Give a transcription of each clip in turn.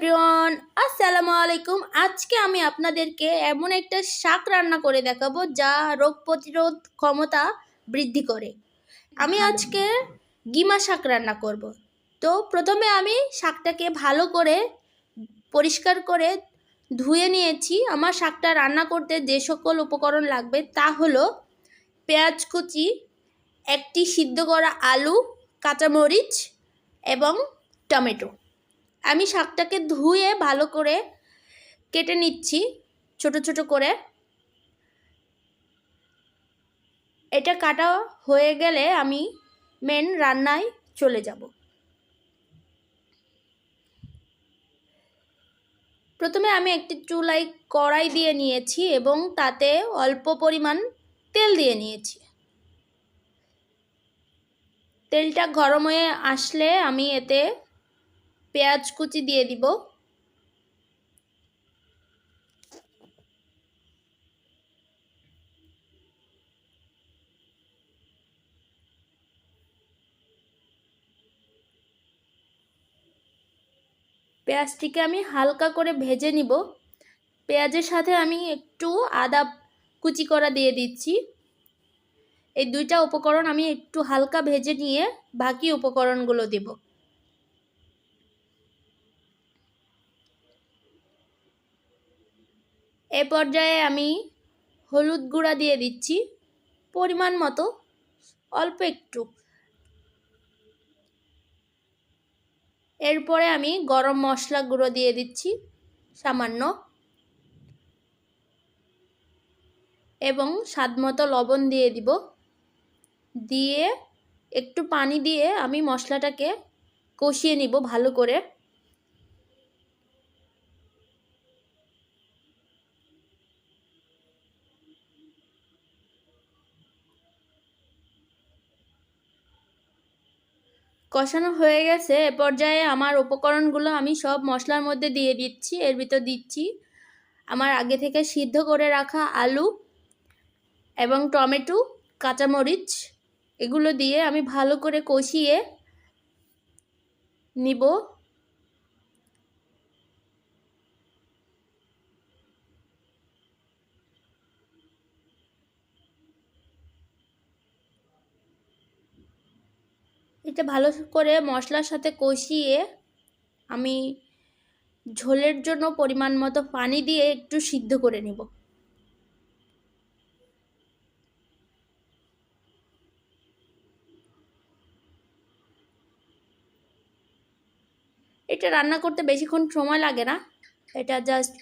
Everyone আসসালামু আলাইকুম। আজকে আমি আপনাদেরকে এমন একটা শাক রান্না করে দেখাবো যা রোগ প্রতিরোধ ক্ষমতা বৃদ্ধি করে। আমি আজকে গিমা শাক রান্না করব। তো প্রথমে আমি শাকটাকে ভালো করে পরিষ্কার করে ধুয়ে নিয়েছি। আমার শাকটা রান্না করতে যে সকল উপকরণ লাগবে তা হলো পেঁয়াজ কুচি একটি সিদ্ধ করা আলু কাঁচামরিচ এবং টমেটো। আমি শাকটাকে ধুয়ে ভালো করে কেটে নিচ্ছি, ছোট ছোট করে। এটা কাটা হয়ে গেলে আমি মেন রান্নায় চলে যাব। প্রথমে আমি একটি চুলায় কড়াই দিয়ে নিয়েছি এবং তাতে অল্প পরিমাণ তেল দিয়ে নিয়েছি। তেলটা গরম হয়ে আসলে আমি এতে পেঁয়াজ কুচি দিয়ে দিব। পেঁয়াজটিকে আমি হালকা করে ভেজে নিব। পেঁয়াজের সাথে আমি একটু আদা কুচি করা দিয়ে দিচ্ছি। এই দুইটা উপকরণ আমি একটু হালকা ভেজে নিয়ে বাকি উপকরণগুলো দেব। এ পর্যায়ে আমি হলুদ গুঁড়া দিয়ে দিচ্ছি পরিমাণ মতো, অল্প একটু। এরপরে আমি গরম মশলা গুঁড়ো দিয়ে দিচ্ছি, সামান্য। এবং স্বাদ মতো লবণ দিয়ে দিব। দিয়ে একটু পানি দিয়ে আমি মশলাটাকে কষিয়ে নিব ভালো করে। কষানো হয়ে গেছে। এ পর্যায়ে আমার উপকরণগুলো আমি সব মশলার মধ্যে দিয়ে দিচ্ছি। এর ভিতর দিচ্ছি আমার আগে থেকে সিদ্ধ করে রাখা আলু এবং টমেটো, কাঁচামরিচ এগুলো দিয়ে আমি ভালো করে কষিয়ে নিব। এটা ভালো করে মশলার সাথে কষিয়ে আমি ঝোলের জন্য পরিমাণ মতো পানি দিয়ে একটু সিদ্ধ করে নেব। এটা রান্না করতে বেশিক্ষণ সময় লাগে না। এটা জাস্ট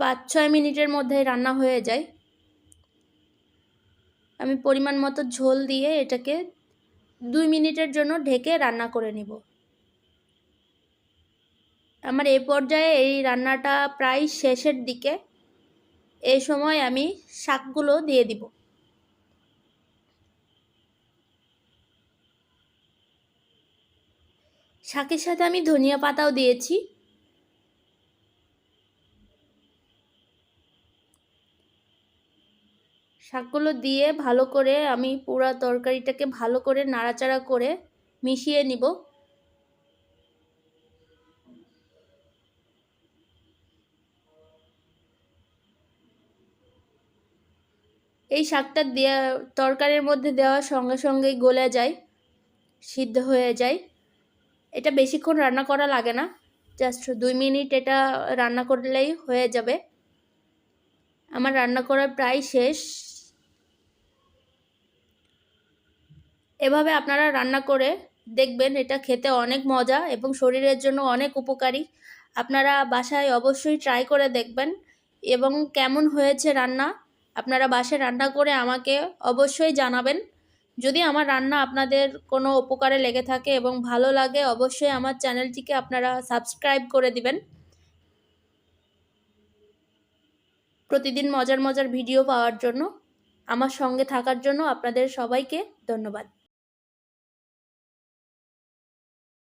পাঁচ ছয় মিনিটের মধ্যে রান্না হয়ে যায়। আমি পরিমাণ মতো ঝোল দিয়ে এটাকে মিনিটের জন্য ঢেকে রান্না করে নিব। আমার এ পর্যায়ে এই রান্নাটা প্রায় শেষের দিকে। এই সময় আমি শাকগুলো দিয়ে দিব। শাকের সাথে আমি ধনিয়া পাতাও দিয়েছি। শাকগুলো দিয়ে ভালো করে আমি পুরো তরকারিটাকে ভালো করে নাড়াচাড়া করে মিশিয়ে নিব। এই শাকটা দেওয়া তরকারির মধ্যে দেওয়ার সঙ্গে সঙ্গেই গলে যায়, সিদ্ধ হয়ে যায়। এটা বেশিক্ষণ রান্না করা লাগে না, জাস্ট দুই মিনিট এটা রান্না করলেই হয়ে যাবে। আমার রান্না করা প্রায় শেষ। এভাবে আপনারা রান্না করে দেখবেন এটা খেতে অনেক মজা এবং শরীরের জন্য অনেক উপকারী। আপনারা বাসায় অবশ্যই ট্রাই করে দেখবেন এবং কেমন হয়েছে রান্না আপনারা বাসায় রান্না করে আমাকে অবশ্যই জানাবেন। যদি আমার রান্না আপনাদের কোনো উপকারে লেগে থাকে এবং ভালো লাগে অবশ্যই আমার চ্যানেলটিকে আপনারা সাবস্ক্রাইব করে দিবেন। প্রতিদিন মজার মজার ভিডিও পাওয়ার জন্য, আমার সঙ্গে থাকার জন্য আপনাদের সবাইকে ধন্যবাদ।